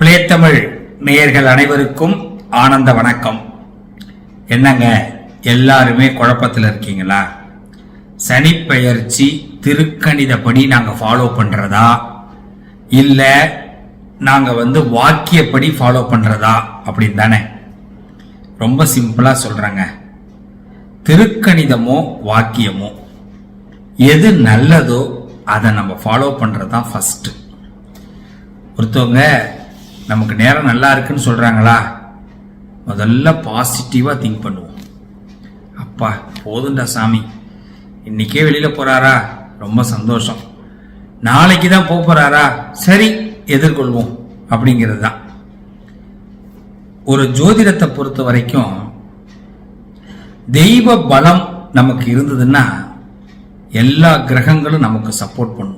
பிளேத்தமிழ் நேயர்கள் அனைவருக்கும் ஆனந்த வணக்கம். என்னங்க எல்லாருமே குழப்பத்தில் இருக்கீங்களா? சனிப்பெயர்ச்சி திருக்கணிதப்படி நாங்கள் ஃபாலோ பண்ணுறதா இல்லை நாங்கள் வந்து வாக்கியப்படி ஃபாலோ பண்ணுறதா அப்படின்னு தானே. ரொம்ப சிம்பிளாக சொல்கிறேங்க திருக்கணிதமோ வாக்கியமோ எது நல்லதோ அதை நம்ம ஃபாலோ பண்ணுறது தான் ஃபஸ்ட்டு ஒருத்தவங்க நமக்கு நேரம் நல்லா இருக்குன்னு சொல்கிறாங்களா முதல்ல பாசிட்டிவாக திங்க் பண்ணுவோம். அப்பா போதுண்டா சாமி. இன்னைக்கே வெளியில் போகிறாரா ரொம்ப சந்தோஷம். நாளைக்கு தான் போக போகிறாரா சரி எதிர்கொள்வோம். அப்படிங்கிறது தான் ஒரு ஜோதிடத்தை பொறுத்த வரைக்கும் தெய்வ பலம் நமக்கு இருந்ததுன்னா எல்லா கிரகங்களும் நமக்கு சப்போர்ட் பண்ணும்.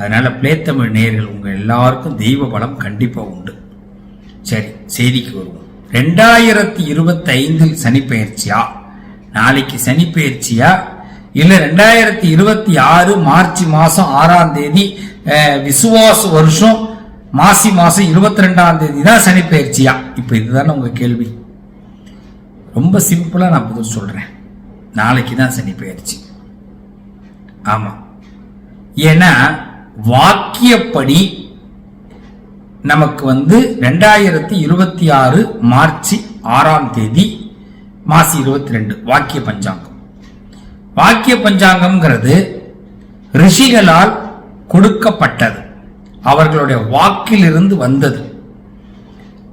அதனால பிளேத்தமிழ் நேர்கள் உங்கள் எல்லாருக்கும் தெய்வ பலம் கண்டிப்பாக உண்டு. சரி செய்திக்கு வருவோம். ரெண்டாயிரத்தி இருபத்தி ஐந்தில் சனிப்பெயர்ச்சியா? நாளைக்கு சனிப்பெயர்ச்சியா? இல்லை ரெண்டாயிரத்தி இருபத்தி ஆறு மார்ச் மாதம் ஆறாம் தேதி விசுவாச வருஷம் மாசி மாதம் இருபத்தி ரெண்டாம் தேதி தான் சனிப்பெயர்ச்சியா? இப்போ இதுதானே உங்கள் கேள்வி. ரொம்ப சிம்பிளாக நான் பதில் சொல்கிறேன் நாளைக்கு தான் சனிப்பெயர்ச்சி. ஆமாம் ஏன்னா வாக்கியப்படி நமக்கு வந்து ரெண்டாயிரத்தி இருபத்தி ஆறு மார்ச் ஆறாம் தேதி மாசி இருபத்தி ரெண்டு வாக்கிய பஞ்சாங்கம். வாக்கிய பஞ்சாங்கம்ங்கிறது ரிஷிகளால் கொடுக்கப்பட்டது. அவர்களுடைய வாக்கிலிருந்து வந்தது.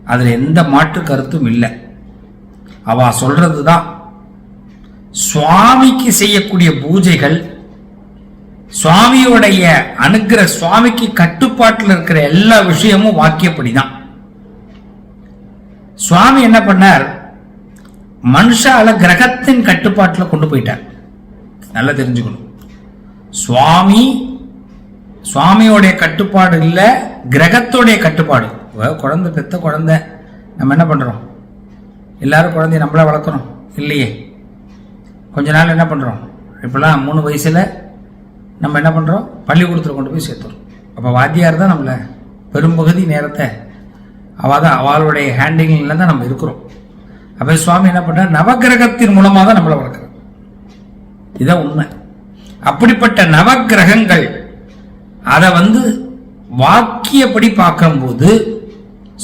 அதில் எந்த மாற்று கருத்தும் இல்லை. அவ சொல்றதுதான். சுவாமிக்கு செய்யக்கூடிய பூஜைகள் சுவாமியுடைய அனுகிற சுவாமிக்கு கட்டுப்பாட்டில் இருக்கிற எல்லா விஷயமும் வாக்கியப்படிதான். சுவாமி என்ன பண்ணார்? மனுஷால கிரகத்தின் கட்டுப்பாட்டில் கொண்டு போயிட்டார். நல்லா தெரிஞ்சுக்கணும். சுவாமி சுவாமியோடைய கட்டுப்பாடு இல்லை கிரகத்தோடைய கட்டுப்பாடு. குழந்தை பெத்த குழந்தை. நம்ம என்ன பண்ணுறோம் எல்லாரும் குழந்தைய நம்மளா வளர்க்குறோம் இல்லையே. கொஞ்ச நாள் என்ன பண்றோம்? இப்பெல்லாம் மூணு வயசுல நம்ம என்ன பண்ணுறோம் பள்ளிக்கூடத்தில் கொண்டு போய் சேர்த்துறோம். அப்போ வாத்தியார் தான் நம்மளை பெரும்பகுதி நேரத்தை அவள் தான் அவளுடைய ஹேண்டிங்கில் தான் நம்ம இருக்கிறோம். அப்போ சுவாமி என்ன பண்ணுறார் நவக்கிரகத்தின் மூலமாக தான் நம்மளை வளர்க்குறோம் இதான் உண்மை. அப்படிப்பட்ட நவக்கிரகங்கள் அதை வந்து வாக்கியப்படி பார்க்கும்போது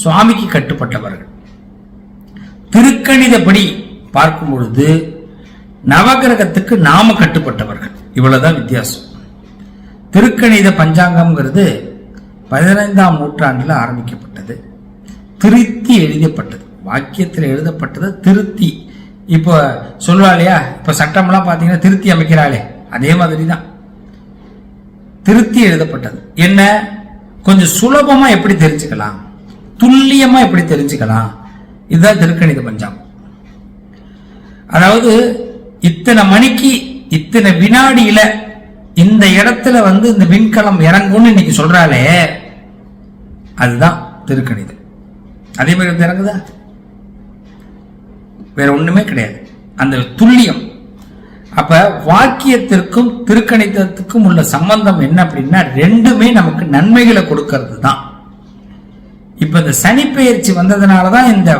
சுவாமிக்கு கட்டுப்பட்டவர்கள். திருக்கணிதப்படி பார்க்கும் பொழுது நவகிரகத்துக்கு நாம கட்டுப்பட்டவர்கள். இவ்வளவுதான் வித்தியாசம். திருக்கணித பஞ்சாங்கம்ங்கிறது பதினைந்தாம் நூற்றாண்டில் ஆரம்பிக்கப்பட்டது. திருத்தி எழுதப்பட்டது. வாக்கியத்தில் எழுதப்பட்டது திருத்தி. இப்போ சொல்லுவா இல்லையா இப்போ சட்டம்லாம் பார்த்தீங்கன்னா திருத்தி அமைக்கிறாளே. அதே மாதிரி தான் திருத்தி எழுதப்பட்டது. என்ன? கொஞ்சம் சுலபமா எப்படி தெரிஞ்சுக்கலாம்? துல்லியமா எப்படி தெரிஞ்சுக்கலாம்? இதுதான் திருக்கணித பஞ்சாங்கம். அதாவது இத்தனை மணிக்கு இத்தனை வினாடியில இந்த இடத்துல வந்து இந்த விண்கலம் இறங்கும்னு இன்னைக்கு சொல்றாளே அதுதான் திருக்கணிதம். அதே மாதிரி வந்து இறங்குதா? வேற ஒண்ணுமே கிடையாது. அந்த துல்லியம். அப்ப வாக்கியத்திற்கும் திருக்கணிதத்துக்கும் உள்ள சம்பந்தம் என்ன அப்படின்னா ரெண்டுமே நமக்கு நன்மைகளை கொடுக்கறது தான் இப்ப இந்த சனிப்பெயர்ச்சி வந்ததுனால தான் இந்த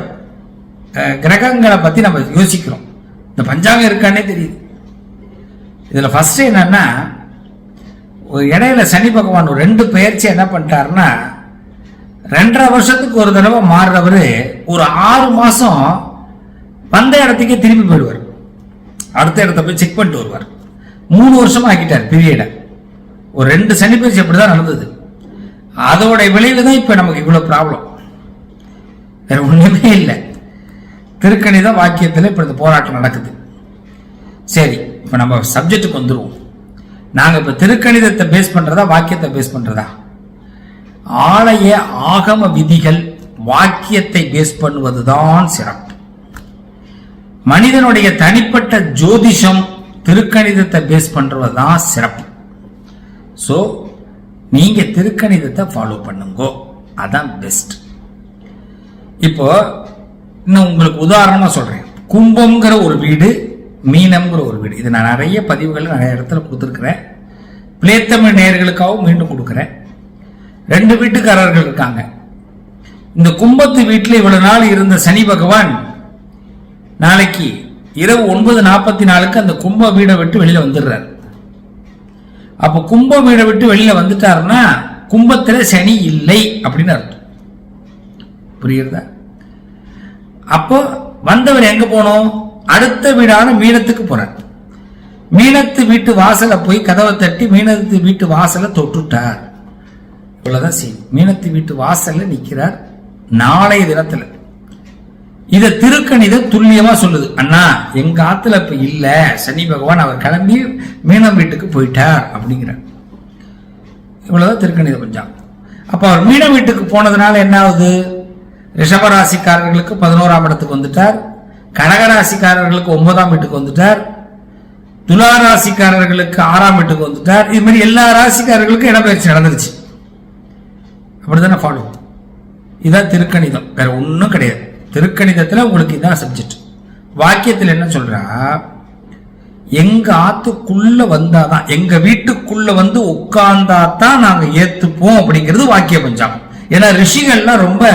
கிரகங்களை பத்தி நம்ம யோசிக்கிறோம். இந்த பஞ்சாங்கம் இருக்கானே தெரியுது. இதுல ஃபர்ஸ்ட் என்னன்னா இடையில சனி பகவான் ரெண்டு பெயர்ச்சி என்ன பண்ணிட்டாருன்னா ரெண்டரை வருஷத்துக்கு ஒரு தடவை மாறுறவர் ஒரு ஆறு மாதம் வந்த இடத்துக்கே திரும்பி போயிடுவார். அடுத்த இடத்த போய் செக் பண்ணிட்டு வருவார். மூணு வருஷமாக ஆக்கிட்டார் பிரியடை ஒரு ரெண்டு சனி பயிற்சி அப்படிதான் நடந்தது. அதோட விளைவு தான் இப்போ நமக்கு இவ்வளோ ப்ராப்ளம் வேற ஒன்றுமே இல்லை. திருக்கணித வாக்கியத்தில் இப்போ இந்த போராட்டம் நடக்குது. சரி இப்போ நம்ம சப்ஜெக்டுக்கு வந்துடுவோம் நாங்க இப்ப திருக்கணிதத்தை பேஸ் பண்றதா வாக்கியத்தை பேஸ் பண்றதா? ஆலய ஆகம விதிகள் வாக்கியத்தை பேஸ் பண்ணுவதுதான் சிறப்பு. மனிதனுடைய தனிப்பட்ட ஜோதிஷம் திருக்கணிதத்தை பேஸ் பண்ணுறது தான் சிறப்பு. ஸோ நீங்க திருக்கணிதத்தை ஃபாலோ பண்ணுங்கோ. அதான் பெஸ்ட் இப்போ இன்னும் உங்களுக்கு உதாரணமா சொல்றேன். கும்பம்ங்கிற ஒரு வீடு மீனம்ங்கிற ஒரு வீடு. இது நான் நிறைய பதிவுகள் நிறைய இடத்துல கொடுத்துருக்குறேன். பிளேத்தமிழ் நேயர்களுக்காகவும் மீண்டும் கொடுக்குறேன். ரெண்டு வீட்டுக்காரர்கள் இருக்காங்க. இந்த கும்பத்து வீட்டில் இவ்வளவு நாள் இருந்த சனி பகவான் நாளைக்கு இரவு ஒன்பது நாற்பத்தி நாலுக்கு அந்த கும்ப வீடை விட்டு வெளியில வந்துடுறார். அப்போ கும்ப வீடை விட்டு வெளியில வந்துட்டாருன்னா கும்பத்தில் சனி இல்லை அப்படின்னு அர்த்தம். புரியுறதா அப்போ வந்தவர் எங்க போனோம்? அடுத்த வீடான மீனத்துக்கு போறார் மீனத்து வீட்டு வாசலை போய் கதவை தட்டி மீனத்து வீட்டு வாசலை தொட்டுட்டார். இவ்வளவுதான் சீன். மீனத்து வீட்டு வாசல்ல நிக்கிறார் நாளைய தினத்துல. இத திருக்கணித துல்லியமா சொல்லுது. அண்ணா எங்க ஆத்துல இப்ப இல்ல. சனி பகவான் அவர் கிளம்பி மீனம் வீட்டுக்கு போயிட்டார் அப்படிங்கிறார். இவ்வளவுதான் திருக்கணித கொஞ்சம் அப்ப அவர் மீன வீட்டுக்கு போனதுனால என்ன ஆகுது? ரிஷபராசிக்காரர்களுக்கு பதினோராம் இடத்துக்கு வந்துட்டார். கடகராசிக்காரர்களுக்கு ஒன்பதாம் வீட்டுக்கு வந்துட்டார். துலா ராசிக்காரர்களுக்கு ஆறாம் வீட்டுக்கு வந்துட்டார். இது மாதிரி எல்லா ராசிக்காரர்களுக்கும் இடப்பெயர்ச்சி நடந்துருச்சு. அப்படிதானே ஃபாலோ இதுதான் திருக்கணிதம். வேற ஒன்றும் கிடையாது. திருக்கணிதத்தில் உங்களுக்கு இதான் சப்ஜெக்ட் வாக்கியத்தில் என்ன சொல்றா? எங்க ஆத்துக்குள்ள வந்தாதான் எங்க வீட்டுக்குள்ள வந்து உட்கார்ந்தா தான் நாங்க ஏத்துப்போம் அப்படிங்கிறது வாக்கிய பஞ்சாங்கம். ஏன்னா ரிஷிகள்லாம் ரொம்ப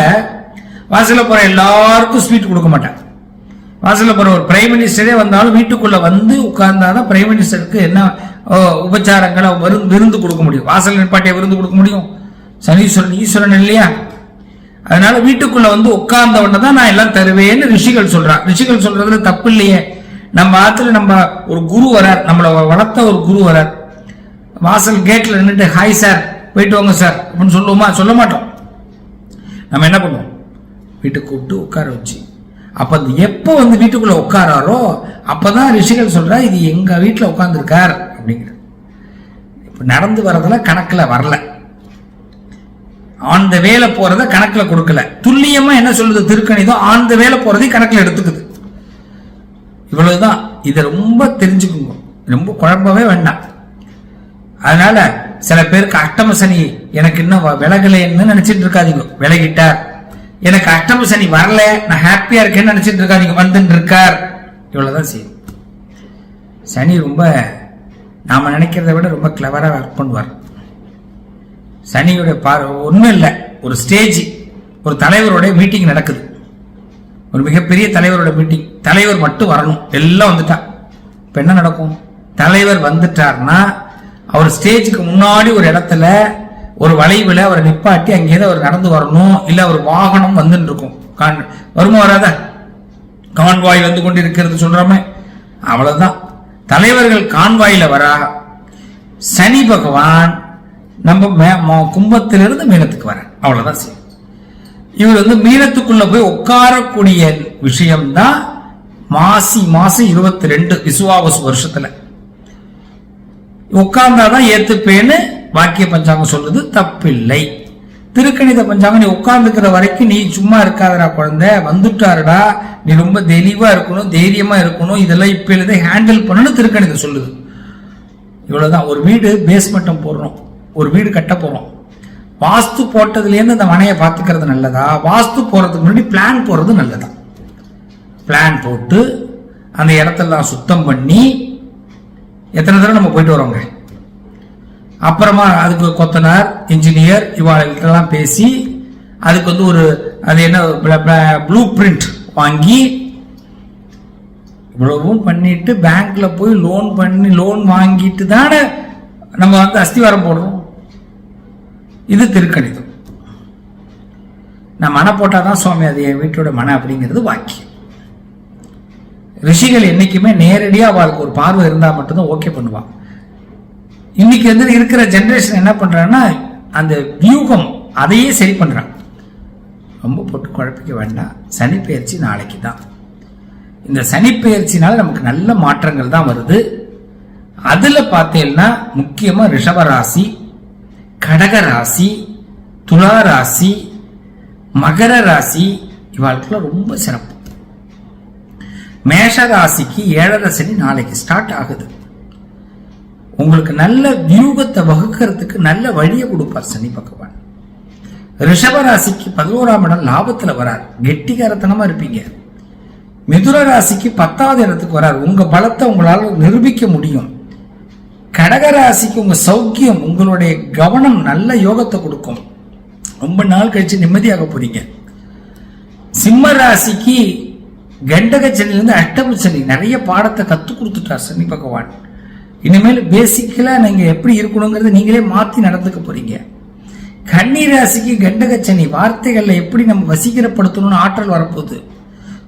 வாசல போற எல்லாருக்கும் ஸ்வீட் கொடுக்க மாட்டாங்க. வாசல்ல போற ஒரு பிரைம் மினிஸ்டரே வந்தாலும் வீட்டுக்குள்ள வந்து உட்கார்ந்தாதான் பிரைம் மினிஸ்டருக்கு என்ன உபச்சாரங்களை வரு- விருந்து கொடுக்க முடியும். வாசல் நிற்பாட்டிய விருந்து கொடுக்க முடியும். சனீஸ்வரன் ஈஸ்வரன் இல்லையா? அதனால வீட்டுக்குள்ள வந்து உட்கார்ந்த உடனே தான் நான் எல்லாம் தருவேன்னு ரிஷிகள் சொல்றான் ரிஷிகள் சொல்றதுல தப்பு இல்லையே. நம்ம ஆத்துல நம்ம ஒரு குரு வரார். நம்மளை வளர்த்த ஒரு குரு வரார். வாசல் கேட்ல நின்றுட்டு ஹாய் சார் போயிட்டு வாங்க சார் அப்படின்னு சொல்லுவோமா? சொல்ல மாட்டோம். நம்ம என்ன பண்ணுவோம்? வீட்டுக்கு கூப்பிட்டு உட்கார வச்சு அப்ப அந்த எப்போ வந்து வீட்டுக்குள்ள உட்காராரோ அப்பதான் ரிஷிகள் சொல்றா இது எங்க வீட்டில் உட்காந்துருக்கார் அப்படிங்கிற இப்ப நடந்து வர்றதுல கணக்குல வரல. ஆன் த வேலை போறத கணக்குல கொடுக்கல. துல்லியமா என்ன சொல்லுது திருக்கணிதம்? ஆன் த வேலை போறதையும் கணக்குல எடுத்துக்குது. இவ்வளவுதான். இதை ரொம்ப தெரிஞ்சுக்குங்க. ரொம்ப குழம்பவே வேண்டாம். அதனால சில பேருக்கு அஷ்டம சனி எனக்கு இன்னும் வ- விலகலைன்னு நினைச்சிட்டு இருக்காதீங்க. விலகிட்டார். எனக்கு அஷ்டம சனி வரல நான் ஹாப்பியா இருக்கேன்னு நினைச்சிட்டு இருக்காதீங்க வந்துட்டு இருக்கார். இவ்வளவுதான் செய்யும். சனி ரொம்ப நாம நினைக்கிறத விட ரொம்ப கிளவரா ஒர்க் பண்ணுவார். சனியோட பார் ஒன்றும் இல்லை ஒரு ஸ்டேஜ் ஒரு தலைவரோட மீட்டிங் நடக்குது. ஒரு மிகப்பெரிய தலைவரோட மீட்டிங் தலைவர் மட்டும் வரணும் எல்லாம் வந்துட்டா. இப்போ என்ன நடக்கும்? தலைவர் வந்துட்டார்னா அவர் ஸ்டேஜுக்கு முன்னாடி ஒரு இடத்துல ஒரு வளைவில் அவரை நிப்பாட்டி அங்கேயிருந்து அவர் நடந்து வரணும். இல்லை அவர் வாகனம் வந்துன்னு இருக்கும் கான் வருமா வராத? கான்வாய் வந்து கொண்டு இருக்கிறது சொல்கிறோமே அவ்வளோதான் தலைவர்கள் கான்வாயில வரா. சனி பகவான் நம்ம மே- கும்பத்திலிருந்து மீனத்துக்கு வர. அவ்வளோதான் சரி இவர் வந்து மீனத்துக்குள்ள போய் உட்காரக்கூடிய விஷயம்தான் மாசி மாசம் இருபத்தி ரெண்டு விசுவாவசு வருஷத்துல. உட்கார்ந்தாதான் ஏத்துப்பேன்னு வாக்கிய பஞ்சாங்கம் சொல்லுது தப்பில்லை. திருக்கணித பஞ்சாங்கம் நீ உட்கார்ந்துக்கிற வரைக்கும் நீ சும்மா இருக்காதடா குழந்தை. வந்துட்டாருடா. நீ ரொம்ப தெளிவா இருக்கணும் தைரியமா இருக்கணும். இதெல்லாம் இப்ப எழுத ஹேண்டில் பண்ணணும்னு திருக்கணிதம் சொல்லுது. இவ்வளவுதான். ஒரு வீடு பேஸ்மெண்டம் போடுறோம். ஒரு வீடு கட்ட போறோம். வாஸ்து போட்டதுலேருந்து அந்த மனையை பார்த்துக்கிறது நல்லதா? வாஸ்து போறதுக்கு முன்னாடி பிளான் போறது நல்லதா? பிளான் போட்டு அந்த இடத்தெல்லாம் சுத்தம் பண்ணி எத்தனை தடவை நம்ம போயிட்டு வரோங்க? அப்புறமா அதுக்கு கொத்தனார் இன்ஜினியர் இவாளெல்லாம் பேசி அதுக்கு வந்து ஒரு அது என்ன ப்ளூ பிரிண்ட் வாங்கி இவ்வளவும் பண்ணிட்டு பேங்க்ல போய் லோன் பண்ணி லோன் வாங்கிட்டு தானே நம்ம வந்து அஸ்திவாரம் போடுறோம். இது திருக்கணிதம். நான் மனை போட்டாதான் சுவாமி அது என் வீட்டோட மன அப்படிங்கிறது வாக்கியம். ரிஷிகள் என்னைக்குமே நேரடியாக அவளுக்கு ஒரு பார்வை இருந்தால் மட்டும்தான் ஓகே பண்ணுவான் இன்னைக்கு வந்து இருக்கிற ஜென்ரேஷன் என்ன பண்றான்னா அந்த வியூகம் அதையே சரி பண்றான் ரொம்ப போட்டு குழப்பிக்க வேண்டாம். சனிப்பெயர்ச்சி நாளைக்கு தான் இந்த சனிப்பெயர்ச்சினால நமக்கு நல்ல மாற்றங்கள் தான் வருது. அதுல பார்த்தீங்கன்னா முக்கியமா ரிஷபராசி ராசி கடக ராசி துலா ராசி மகர ராசி இவாளுக்குலாம் ரொம்ப சிறப்பு. மேஷ ராசிக்கு ஏழரை சனி நாளைக்கு ஸ்டார்ட் ஆகுது. உங்களுக்கு நல்ல வியூகத்தை வகுக்கிறதுக்கு நல்ல வழியை கொடுப்பார் சனி பகவான். ரிஷபராசிக்கு பதினோராம் இடம் லாபத்துல வரார். கெட்டிகாரத்தனமா இருப்பீங்க. மிதுர ராசிக்கு பத்தாவது இடத்துக்கு வரார். உங்க பலத்தை உங்களால் நிரூபிக்க முடியும். கடக ராசிக்கு உங்க சௌக்கியம் உங்களுடைய கவனம் நல்ல யோகத்தை கொடுக்கும். ரொம்ப நாள் கழிச்சு நிம்மதியாக போறீங்க. சிம்ம ராசிக்கு கண்டக சனிலிருந்து அஷ்டம சனி நிறைய பாடத்தை கற்றுக் கொடுத்துட்டார் சனி பகவான். இனிமேல் பேசிக்கலாக நீங்கள் எப்படி இருக்கணுங்கிறத நீங்களே மாற்றி நடந்துக்க போறீங்க. கன்னி ராசிக்கு கண்டகச்சனி வார்த்தைகளில் எப்படி நம்ம வசீகரப்படுத்தணும்னு ஆற்றல் வரப்போகுது.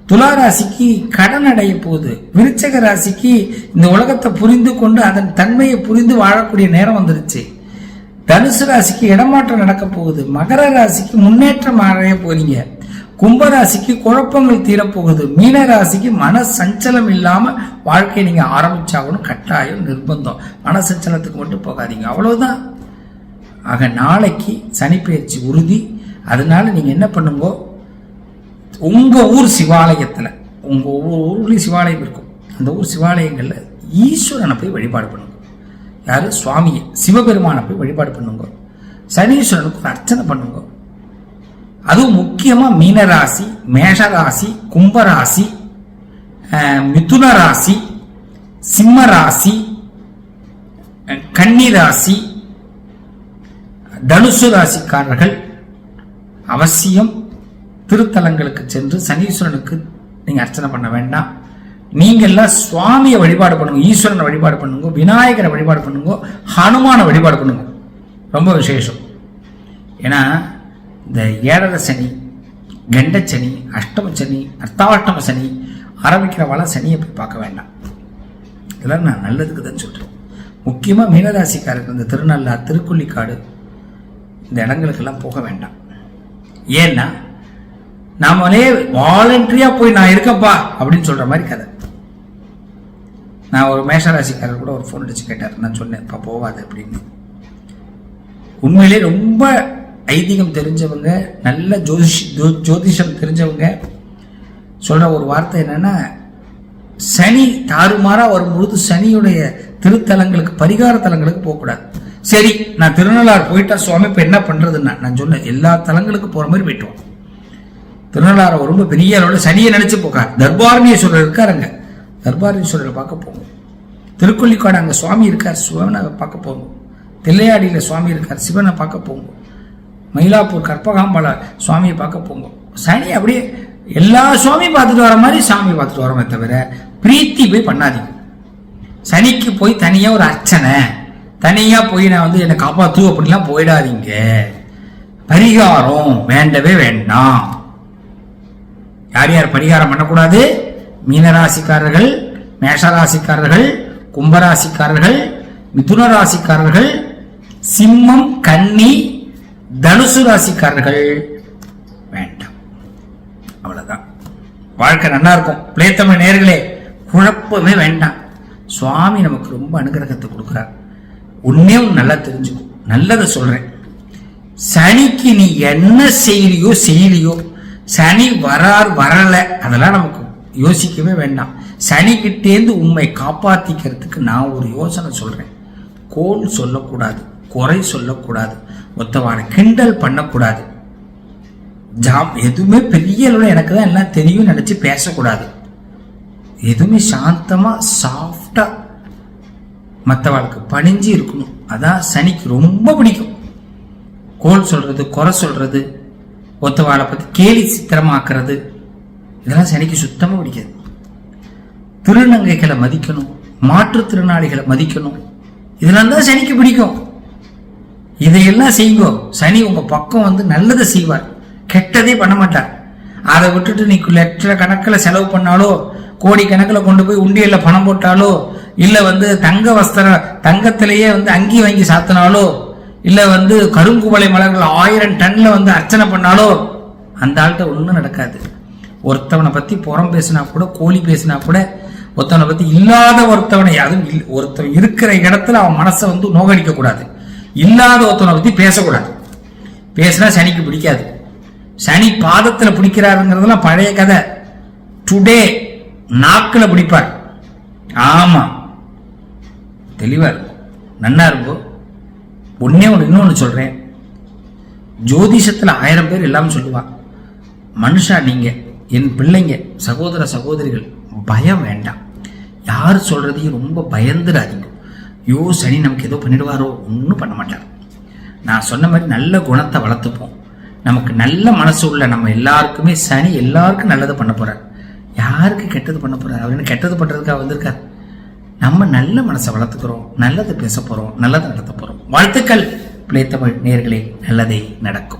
துலா ராசிக்கு கடன் அடைய போகுது. விருச்சக ராசிக்கு இந்த உலகத்தை புரிந்து கொண்டு அதன் தன்மையை புரிந்து வாழக்கூடிய நேரம் வந்துருச்சு. தனுசு ராசிக்கு இடமாற்றம் நடக்க போகுது. மகர ராசிக்கு முன்னேற்றம் அடைய போறீங்க. கும்பராசிக்கு குழப்பங்கள் தீரப்போகுது. மீனராசிக்கு மன சஞ்சலம் இல்லாம வாழ்க்கையை நீங்க ஆரம்பிச்சாகணும். கட்டாயம் நிர்பந்தம். மன சஞ்சலத்துக்கு மட்டும் போகாதீங்க. அவ்வளவுதான். ஆக நாளைக்கு சனிப்பெயர்ச்சி உறுதி. அதனால நீங்க என்ன பண்ணுங்கோ? உங்க ஊர் சிவாலயத்துல உங்க ஒவ்வொரு ஊர்லயும் சிவாலயம் இருக்கும். அந்த ஊர் சிவாலயங்கள்ல ஈஸ்வரனை போய் வழிபாடு பண்ணுங்க. யாரு? சுவாமியை. சிவபெருமானை போய் வழிபாடு பண்ணுங்க. சனீஸ்வரனுக்கு ஒரு அர்ச்சனை பண்ணுங்க. அதுவும் முக்கியமா மீனராசி மேஷராசி கும்பராசி மிதுன ராசி சிம்ம ராசி கன்னிராசி தனுசு ராசிக்காரர்கள் அவசியம் திருத்தலங்களுக்கு சென்று சனீஸ்வரனுக்கு நீங்க அர்ச்சனை பண்ண வேண்டாம். நீங்க எல்லாம் சுவாமியை வழிபாடு பண்ணுங்க ஈஸ்வரனை வழிபாடு பண்ணுங்க விநாயகரை வழிபாடு பண்ணுங்க ஹனுமானை வழிபாடு பண்ணுங்க. ரொம்ப விசேஷம். ஏன்னா இந்த ஏழரை சனி கண்டச்சனி சனி அஷ்டம சனி அர்த்தாஷ்டம சனி ஆரம்பிக்கிற சனியை போய் பார்க்க வேண்டாம். இதெல்லாம் நான் நல்லதுக்கு தான் சொல்கிறேன் முக்கியமாக மீனராசிக்காரர்கள் இந்த திருநள்ளா திருக்குள்ளிக்காடு இந்த இடங்களுக்கெல்லாம் போக வேண்டாம். ஏன்னா நாமளே வாலண்டரியாக போய் நான் இருக்கேன்ப்பா அப்படின்னு சொல்கிற மாதிரி கதை. நான் ஒரு மேஷராசிக்காரர் கூட ஒரு ஃபோன் அடிச்சு கேட்டார். நான் சொன்னேன் இப்போ போவாது அப்படின்னு. உண்மையிலே ரொம்ப ஐதீகம் தெரிஞ்சவங்க நல்ல ஜோதிஷ் ஜோதிஷம் தெரிஞ்சவங்க சொல்ற ஒரு வார்த்தை என்னன்னா சனி தாறுமாறா வரும்பொழுது சனியுடைய திருத்தலங்களுக்கு பரிகார தலங்களுக்கு போகக்கூடாது. சரி நான் திருநள்ளாறு போயிட்டா சுவாமி இப்ப என்ன பண்றதுன்னா நான் சொன்னேன் எல்லா தலங்களுக்கு போற மாதிரி போயிட்டோம் வா. திருநள்ளாறு ரொம்ப பெரிய அளவில் சனியை நினைச்சு போக தர்பாரணீஸ்வரர் இருக்காருங்க. தர்பாரணீஸ்வரரை பார்க்க போகும் திருக்கொள்ளிக்காடு அங்க சுவாமி இருக்கார் சிவனை பார்க்க போகும் தில்லையாடியில சுவாமி இருக்கார் சிவனை பார்க்க போகும் மயிலாப்பூர் கற்பகாம்பல சுவாமியை பார்க்க போங்க. சனி அப்படியே எல்லா சுவாமியும் பார்த்துட்டு வர மாதிரி சாமி பார்த்துட்டு வரமே தவிர பிரீத்தி போய் பண்ணாதீங்க. சனிக்கு போய் தனியாக ஒரு அர்ச்சனை தனியாக போய் நான் வந்து என்னை காப்பாற்று அப்படின்லாம் போயிடாதீங்க. பரிகாரம் வேண்டவே வேண்டாம். யார் யார் பரிகாரம் பண்ணக்கூடாது? மீனராசிக்காரர்கள் மேஷராசிக்காரர்கள் கும்பராசிக்காரர்கள் மிதுன ராசிக்காரர்கள் சிம்மம் கன்னி தனுசு ராசிக்காரர்கள் வேண்டாம். அவ்வளவுதான். வாழ்க்கை நல்லா இருக்கும். பிளேத்தமிழ் நேர்களே குழப்பமே வேண்டாம். சுவாமி நமக்கு ரொம்ப அனுகிரகத்தை கொடுக்குறார். உன்னே ஒன்று நல்லா தெரிஞ்சுக்கும் நல்லதை சொல்றேன். சனிக்கு நீ என்ன செய்யலையோ செய்யலையோ சனி வரார் வரலை அதெல்லாம் நமக்கு யோசிக்கவே வேண்டாம். சனிக்கிட்டேந்து உண்மை காப்பாத்திக்கிறதுக்கு நான் ஒரு யோசனை சொல்றேன். கோல் சொல்லக்கூடாது குறை சொல்லக்கூடாது. மொத்தமான கிண்டல் பண்ணக்கூடாது. ஜாம் எதுவுமே பெரிய அளவில் எனக்கு தான் எல்லாம் தெரியும் நினச்சி பேசக்கூடாது. எதுவுமே சாந்தமாக சாஃப்டாக மற்றவாளுக்கு பணிஞ்சு இருக்கணும். அதான் சனிக்கு ரொம்ப பிடிக்கும். கோல் சொல்கிறது குறை சொல்கிறது ஒத்தவாளை பற்றி கேலி சித்திரமாக்குறது இதெல்லாம் சனிக்கு சுத்தமாக பிடிக்காது. திருநங்கைகளை மதிக்கணும் மாற்றுத்திறனாளிகளை மதிக்கணும். இதெல்லாம் தான் சனிக்கு பிடிக்கும். இதையெல்லாம் செய்வோம் சனி உங்க பக்கம் வந்து நல்லதை செய்வார். கெட்டதே பண்ண மாட்டார். அதை விட்டுட்டு நீ லட்ச கணக்கில் செலவு பண்ணாலோ கோடி கணக்கில் கொண்டு போய் உண்டியல்ல பணம் போட்டாலோ இல்லை வந்து தங்க வஸ்திரம் தங்கத்திலேயே வந்து அங்கி வாங்கி சாத்தினாலோ இல்லை வந்து கருங்குவளை மலர்கள் ஆயிரம் டன்ல வந்து அர்ச்சனை பண்ணாலோ அந்த ஆள்கிட்ட ஒன்றும் நடக்காது. ஒருத்தவனை பற்றி புறம் பேசினா கூட கோழி பேசினா கூட ஒருத்தவனை பற்றி இல்லாத ஒருத்தவனை அதுவும் ஒருத்தவன் இருக்கிற இடத்துல அவன் மனசை வந்து நோகடிக்க கூடாது இல்லாத ஒருத்தனை பத்தி பேசக்கூடாது. பேசினா சனிக்கு பிடிக்காது. சனி பாதத்தில் பிடிக்கிறாருங்கிறதெல்லாம் பழைய கதை. டுடே நாக்கில் பிடிப்பார். ஆமாம் தெளிவாக இருக்கும். நன்னா இருக்கும். ஒன்னே ஒன்று இன்னொன்று சொல்றேன். ஜோதிஷத்துல ஆயிரம் பேர் இல்லாமல் சொல்லுவான் மனுஷா நீங்கள் என் பிள்ளைங்க சகோதர சகோதரிகள் பயம் வேண்டாம். யார் சொல்றதையும் ரொம்ப பயந்துடாதீங்க. ஐயோ சனி நமக்கு ஏதோ பண்ணிடுவாரோ? ஒன்றும் பண்ண மாட்டார். நான் சொன்ன மாதிரி நல்ல குணத்தை வளர்த்துப்போம். நமக்கு நல்ல மனசு உள்ள நம்ம எல்லாருக்குமே சனி எல்லாருக்கும் நல்லது பண்ண போகிறார் யாருக்கு கெட்டது பண்ண போகிறார் அவர் என்ன கெட்டது பண்ணுறதுக்காக வந்திருக்கார்? நம்ம நல்ல மனசை வளர்த்துக்கிறோம். நல்லது பேச போகிறோம் நல்லது நடத்த போகிறோம் வாழ்த்துக்கள். பிள்ளைத்தமிழ் நேர்களே நல்லதே நடக்கும்.